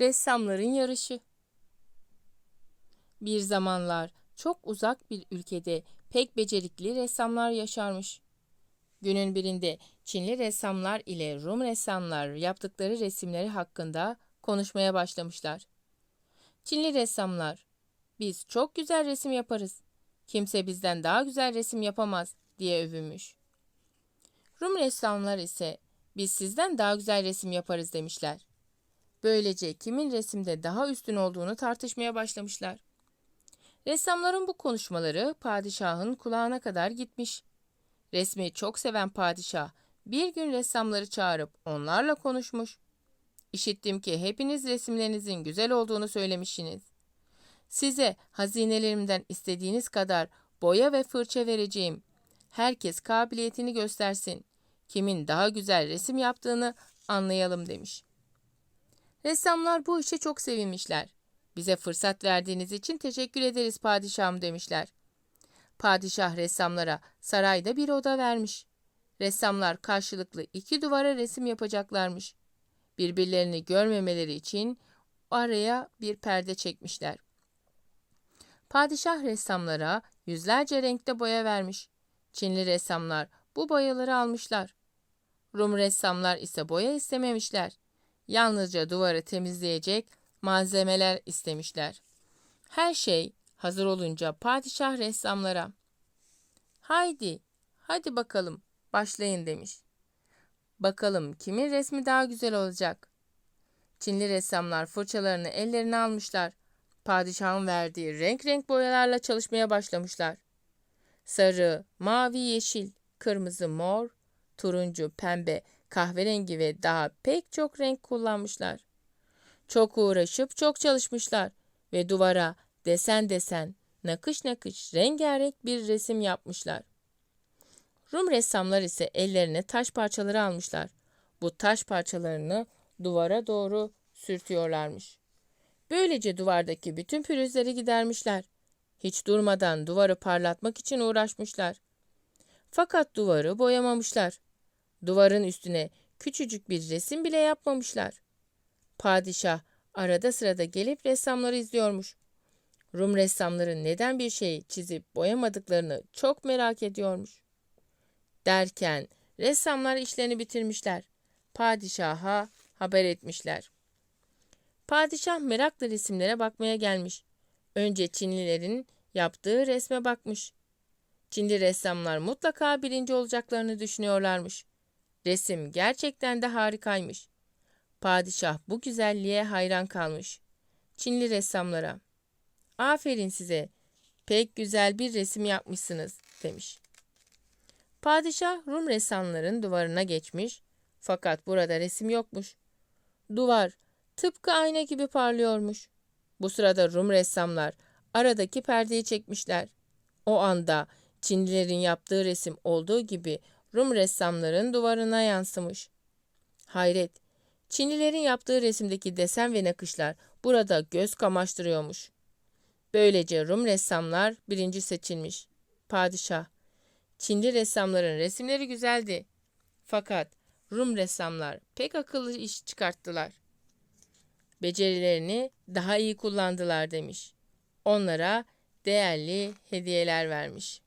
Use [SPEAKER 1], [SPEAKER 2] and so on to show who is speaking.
[SPEAKER 1] Ressamların yarışı. Bir zamanlar çok uzak bir ülkede pek becerikli ressamlar yaşarmış. Günün birinde Çinli ressamlar ile Rum ressamlar yaptıkları resimleri hakkında konuşmaya başlamışlar. Çinli ressamlar, biz çok güzel resim yaparız. Kimse bizden daha güzel resim yapamaz diye övünmüş. Rum ressamlar ise biz sizden daha güzel resim yaparız demişler. Böylece kimin resimde daha üstün olduğunu tartışmaya başlamışlar. Ressamların bu konuşmaları padişahın kulağına kadar gitmiş. Resmi çok seven padişah bir gün ressamları çağırıp onlarla konuşmuş. İşittim ki hepiniz resimlerinizin güzel olduğunu söylemişsiniz. Size hazinelerimden istediğiniz kadar boya ve fırça vereceğim. Herkes kabiliyetini göstersin. Kimin daha güzel resim yaptığını anlayalım demiş. Ressamlar bu işe çok sevinmişler. Bize fırsat verdiğiniz için teşekkür ederiz padişahım demişler. Padişah ressamlara sarayda bir oda vermiş. Ressamlar karşılıklı iki duvara resim yapacaklarmış. Birbirlerini görmemeleri için araya bir perde çekmişler. Padişah ressamlara yüzlerce renkte boya vermiş. Çinli ressamlar bu boyaları almışlar. Rum ressamlar ise boya istememişler. Yalnızca duvarı temizleyecek malzemeler istemişler. Her şey hazır olunca padişah ressamlara "Haydi, hadi bakalım, başlayın." demiş. Bakalım kimin resmi daha güzel olacak? Çinli ressamlar fırçalarını ellerine almışlar. Padişahın verdiği renk renk boyalarla çalışmaya başlamışlar. Sarı, mavi, yeşil, kırmızı, mor, turuncu, pembe, kahverengi ve daha pek çok renk kullanmışlar. Çok uğraşıp çok çalışmışlar ve duvara desen desen, nakış nakış, rengarenk bir resim yapmışlar. Rum ressamlar ise ellerine taş parçaları almışlar. Bu taş parçalarını duvara doğru sürtüyorlarmış. Böylece duvardaki bütün pürüzleri gidermişler. Hiç durmadan duvarı parlatmak için uğraşmışlar. Fakat duvarı boyamamışlar. Duvarın üstüne küçücük bir resim bile yapmamışlar. Padişah arada sırada gelip ressamları izliyormuş. Rum ressamların neden bir şey çizip boyamadıklarını çok merak ediyormuş. Derken ressamlar işlerini bitirmişler. Padişaha haber etmişler. Padişah merakla resimlere bakmaya gelmiş. Önce Çinlilerin yaptığı resme bakmış. Çinli ressamlar mutlaka birinci olacaklarını düşünüyorlarmış. Resim gerçekten de harikaymış. Padişah bu güzelliğe hayran kalmış. Çinli ressamlara, aferin size, pek güzel bir resim yapmışsınız demiş. Padişah Rum ressamların duvarına geçmiş fakat burada resim yokmuş. Duvar tıpkı ayna gibi parlıyormuş. Bu sırada Rum ressamlar aradaki perdeyi çekmişler. O anda Çinlilerin yaptığı resim olduğu gibi Rum ressamların duvarına yansımış. Hayret, Çinlilerin yaptığı resimdeki desen ve nakışlar burada göz kamaştırıyormuş. Böylece Rum ressamlar birinci seçilmiş. Padişah, Çinli ressamların resimleri güzeldi. Fakat Rum ressamlar pek akıllı iş çıkarttılar. Becerilerini daha iyi kullandılar demiş. Onlara değerli hediyeler vermiş.